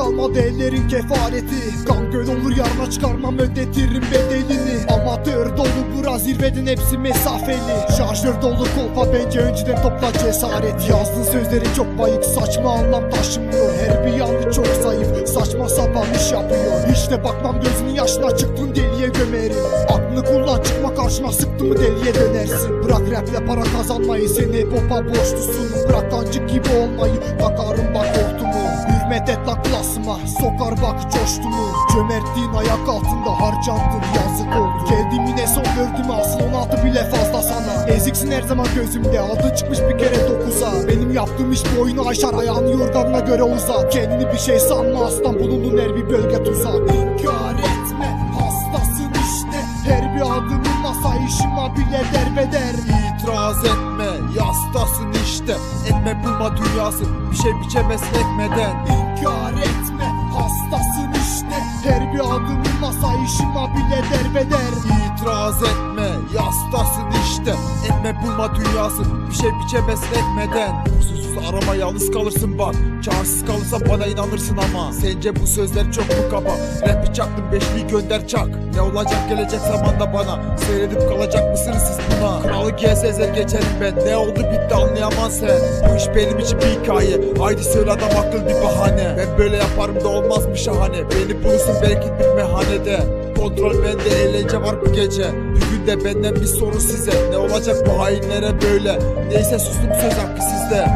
kalmadı ellerin kefareti. Kan göl olur yarına çıkarmam ödetirim bedelini. Amatör dolu bura zirveden hepsi mesafeli. Şarjör dolu kolpa bence önceden topla cesaret. Yazdığın sözleri çok bayık saçma anlam taşımıyor. Her bir yanı çok zayıf saçma sapan iş yapıyor. Hiç bakmam gözünün yaşına çıktın deliye gömerim. Aklını kullan çıkma karşına sıktı mı deliye dönersin. Bırak raple para kazanmayı sen hep opa borçlusun. Bırak kancık gibi olmayı bakarım bak hortumu Hürmet et lan klasıma sokar bak coştumu. Cömertliğin ayak altında harcandın yazık oldu. Geldim yine son gördüm asıl 16 bile fazla sana. Eziksin her zaman gözümde adın çıkmış bir kere dokuza. Benim yaptığım iş boyunu aşar ayağını yorganına göre uzat Kendini bir şey sanma aslan bulundun her bir bölge tuzak İnkar etme hastasın işte. Her bir adımın asayişime bile derbeder. İtiraz etme yastasın işte Etme bulma dünyası. Bir şey biçemez ekmeden. İnkar etme hastasın işte. Her bir adımın asayişime bile derbeder. İtiraz etme yastasın işte. Etme bulma dünyası bir şey biçemez ekmeden Kusursuz arama yalnız kalırsın bak. Çarsız kalırsan bana inanırsın ama. Sence bu sözler çok mu kaba? Rapi çaktım beşliği gönder çak. Ne olacak gelecek zamanda bana? Seyredip kalacak mısınız siz buna? Kralı GSZ geçerim ben. Ne oldu bitti anlayamaz sen Bu iş benim için bir hikaye. Haydi söyle adam akıl bir bahane. Ben böyle yaparım da olmaz mı şahane. Beni bulursun belki bir meyhanede Kontrol bende eğlence var bu gece. Bir gün de benden bir soru size. Ne olacak bu hainlere böyle? Neyse sustum söz hakkı sizde.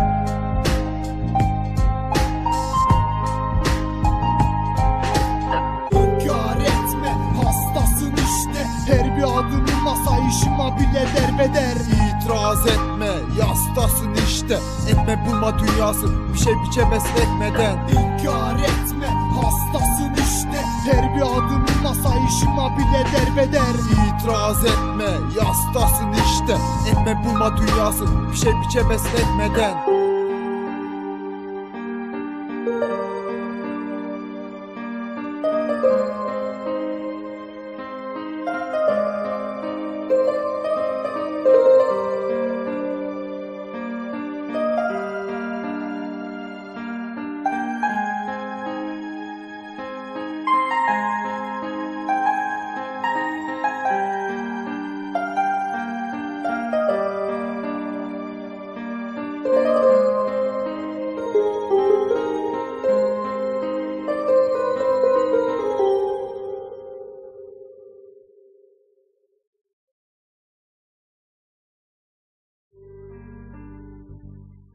İnkar etme hastasın işte. Her bir adımın asayişime bile derbeder. İtiraz etme yastasın işte. Etme bulma dünyası Bir şey biçemez ekmeden İnkar etme hastasın işte. Her bir adımın asayişime bile derbeder. İtiraz etme yastasın işte. Etme bulma dünyası Bir şey biçemez ekmeden